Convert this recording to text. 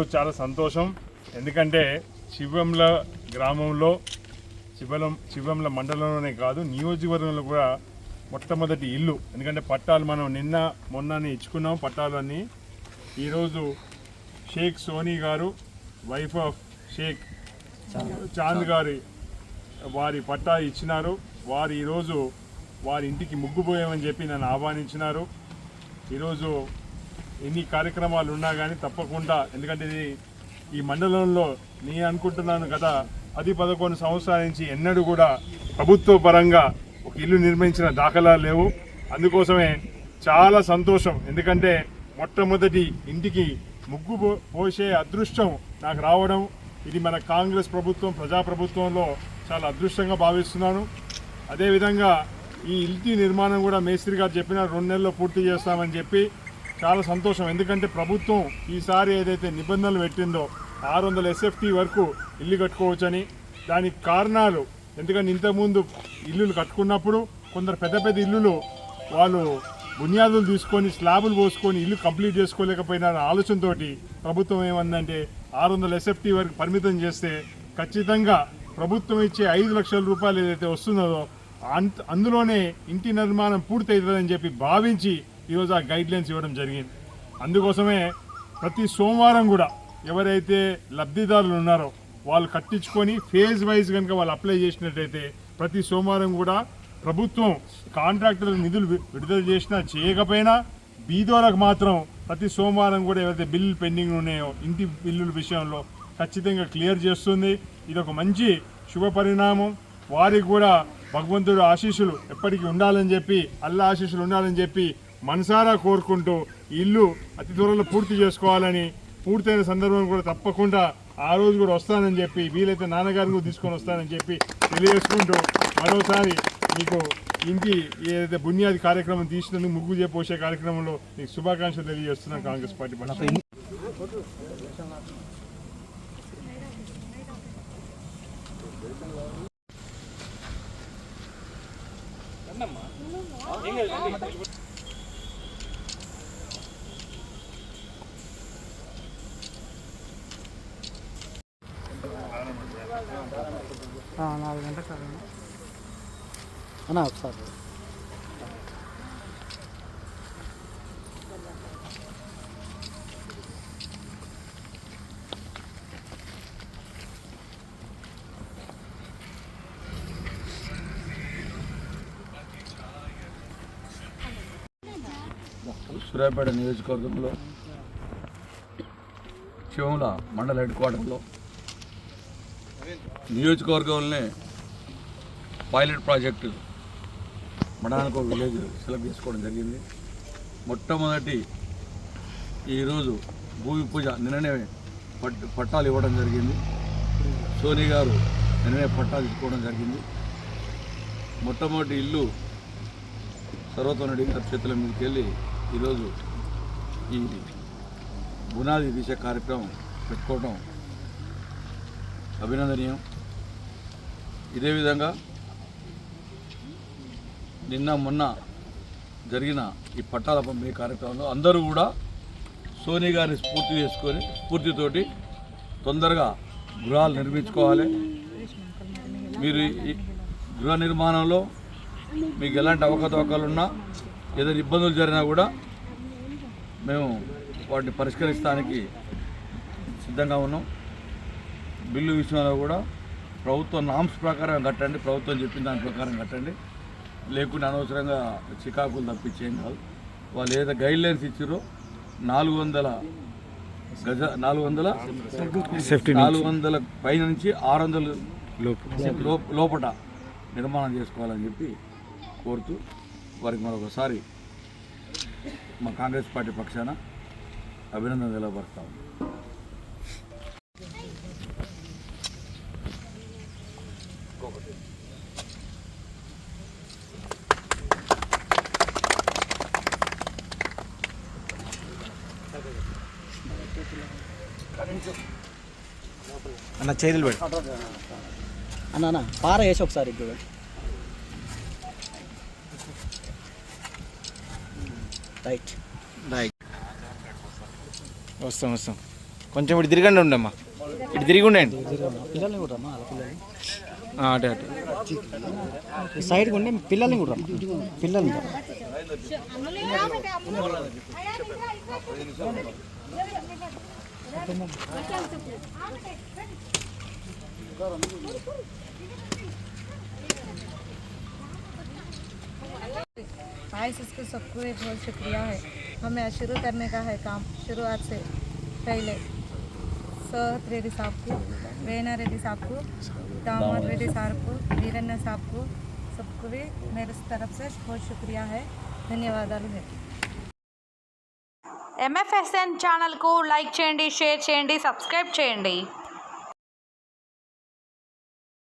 ఈరోజు చాలా సంతోషం. ఎందుకంటే శివంల గ్రామంలో శివలం శివంల మండలంలోనే కాదు నియోజకవర్గంలో కూడా మొట్టమొదటి ఇల్లు. ఎందుకంటే పట్టాలు మనం నిన్న మొన్ననే ఇచ్చుకున్నాం పట్టాలన్నీ. ఈరోజు షేక్ సోనీ గారు వైఫ్ ఆఫ్ షేక్ చాంద్ గారి వారి పట్టా ఇచ్చినారు. వారు ఈరోజు వారి ఇంటికి ముగ్గుపోయామని చెప్పి నన్ను ఆహ్వానించినారు. ఈరోజు ఎన్ని కార్యక్రమాలు ఉన్నా కానీ తప్పకుండా. ఎందుకంటే ఇది ఈ మండలంలో నేను అనుకుంటున్నాను కదా పది పదకొండు సంవత్సరాల నుంచి ఎన్నడూ కూడా ప్రభుత్వ పరంగా ఒక ఇల్లు నిర్మించిన దాఖలాలు లేవు. అందుకోసమే చాలా సంతోషం. ఎందుకంటే మొట్టమొదటి ఇంటికి ముగ్గు పో- పోసే అదృష్టం నాకు రావడం ఇది మన కాంగ్రెస్ ప్రభుత్వం ప్రజాప్రభుత్వంలో చాలా అదృష్టంగా భావిస్తున్నాను. అదేవిధంగా ఈ ఇంటి నిర్మాణం కూడా మేస్త్రి గారు చెప్పిన రెండు నెలల్లో పూర్తి చేస్తామని చెప్పి. చాలా సంతోషం. ఎందుకంటే ప్రభుత్వం ఈసారి ఏదైతే నిబంధనలు పెట్టిందో ఆరు వందల ఎస్ఎఫ్టీ వరకు ఇల్లు కట్టుకోవచ్చని దానికి కారణాలు ఎందుకంటే ఇంతకుముందు ఇల్లులు కట్టుకున్నప్పుడు కొందరు పెద్ద పెద్ద ఇల్లులు వాళ్ళు బునియాదులు తీసుకొని స్లాబులు పోసుకొని ఇల్లు కంప్లీట్ చేసుకోలేకపోయిన ఆలోచనతో ప్రభుత్వం ఏమందంటే ఆరు వందల ఎస్ఎఫ్టీ వరకు పరిమితం చేస్తే ఖచ్చితంగా ప్రభుత్వం ఇచ్చే ఐదు లక్షల రూపాయలు ఏదైతే వస్తున్నదో అంత అందులోనే ఇంటి నిర్మాణం పూర్తి అవుతుందని చెప్పి భావించి ఈరోజు ఆ గైడ్లైన్స్ ఇవ్వడం జరిగింది. అందుకోసమే ప్రతి సోమవారం కూడా ఎవరైతే లబ్ధిదారులు ఉన్నారో వాళ్ళు కట్టించుకొని ఫేజ్ వైజ్ కనుక వాళ్ళు అప్లై చేసినట్టయితే ప్రతి సోమవారం కూడా ప్రభుత్వం కాంట్రాక్టర్ నిధులు వి- విడుదల చేసినా చేయకపోయినా బీదోలకు మాత్రం ప్రతి సోమవారం కూడా ఏవైతే బిల్లులు పెండింగ్ ఉన్నాయో ఇంటి బిల్లుల విషయంలో ఖచ్చితంగా క్లియర్ చేస్తుంది. ఇది ఒక మంచి శుభ పరిణామం. వారికి కూడా భగవంతుడు ఆశీస్సులు ఎప్పటికీ ఉండాలని చెప్పి అల్లా ఆశీస్సులు ఉండాలని చెప్పి మనసారా కోరుకుంటూ ఇల్లు అతి త్వరలో పూర్తి చేసుకోవాలని పూర్తయిన సందర్భం కూడా తప్పకుండా ఆ రోజు కూడా వస్తానని చెప్పి వీలైతే నాన్నగారిని కూడా తీసుకొని వస్తానని చెప్పి తెలియజేసుకుంటూ మరోసారి మీకు ఇంటి ఏదైతే బునియాది కార్యక్రమం తీసినందుకు ముగ్గు చేపోసే కార్యక్రమంలో మీకు శుభాకాంక్షలు తెలియజేస్తున్నాను కాంగ్రెస్ పార్టీ పక్షాన. నాలుగు గంటలకు సార్ అన్న ఒకసారి సూర్యాపేట నియోజకవర్గంలో శివముల మండల హెడ్ క్వార్టర్లో నియోజకవర్గంలోనే పైలట్ ప్రాజెక్టు మండలానికి ఒక విలేజ్ సెలెక్ట్ చేసుకోవడం జరిగింది. మొట్టమొదటి ఈరోజు భూమి పూజ నిన్ననే పట్ పట్టాలు ఇవ్వడం జరిగింది. సోనీ గారు నిన్ననే పట్టాలు ఇచ్చుకోవడం జరిగింది. మొట్టమొదటి ఇల్లు సర్వతోనడి గారి చేతుల మీదకి వెళ్ళి ఈరోజు ఈ బునాది తీసే కార్యక్రమం పెట్టుకోవడం అభినందనీయం. ఇదే విధంగా నిన్న మొన్న జరిగిన ఈ పట్టాల పంపిణీ కార్యక్రమంలో అందరూ కూడా సోనీ గారిని స్ఫూర్తి చేసుకొని స్ఫూర్తితోటి తొందరగా గృహాలు నిర్మించుకోవాలి. మీరు ఈ గృహ నిర్మాణంలో మీకు ఎలాంటి అవకతవకలు ఉన్నా ఏదైనా ఇబ్బందులు జరిగినా కూడా మేము వాటిని పరిష్కరిస్తానికి సిద్ధంగా ఉన్నాం. బిల్లు విషయంలో కూడా ప్రభుత్వం నామ్స్ ప్రకారం కట్టండి ప్రభుత్వం చెప్పిన దాని ప్రకారం కట్టండి. లేకుంటే అనవసరంగా చికాకులు తప్పించేం కాదు. వాళ్ళు ఏదైతే గైడ్ లైన్స్ ఇచ్చారో నాలుగు వందల గజ నాలుగు వందల సేఫ్టీ నాలుగు వందల పై నుంచి ఆరు వందల లోపు. లోపట నిర్మాణం చేసుకోవాలని చెప్పి కోరుతూ వారికి మరొకసారి మా కాంగ్రెస్ పార్టీ పక్షాన అభినందన తెలపరుస్తాము అన్న చేతులు పెట్టు అన్న అన్న పార వేసి ఒకసారి ఇప్పుడు రైట్ వస్తాం వస్తాం. కొంచెం ఇటు తిరగండి ఉండమ్మా ఇటు తిరిగి ఉండండి పిల్లల్ని. కూడా అటే సైడ్కి ఉండి పిల్లల్ని కూడా పిల్లల్ని కూడా. इसके सबको एक बहुत शुक्रिया है। हमें शुरू करने का है काम, शुरुआत से पहले सोहत रेड्डी साहब को, रेना रेड्डी साहब को दामोद रेड्डी साहब को वीरन्ना साहब को सबको भी मेरे तरफ से बहुत शुक्रिया है ధన్యవాదాలు है ఎంఎఫ్ఎస్ఎన్ ఛానల్కు లైక్ చేయండి షేర్ చేయండి సబ్స్క్రైబ్ చేయండి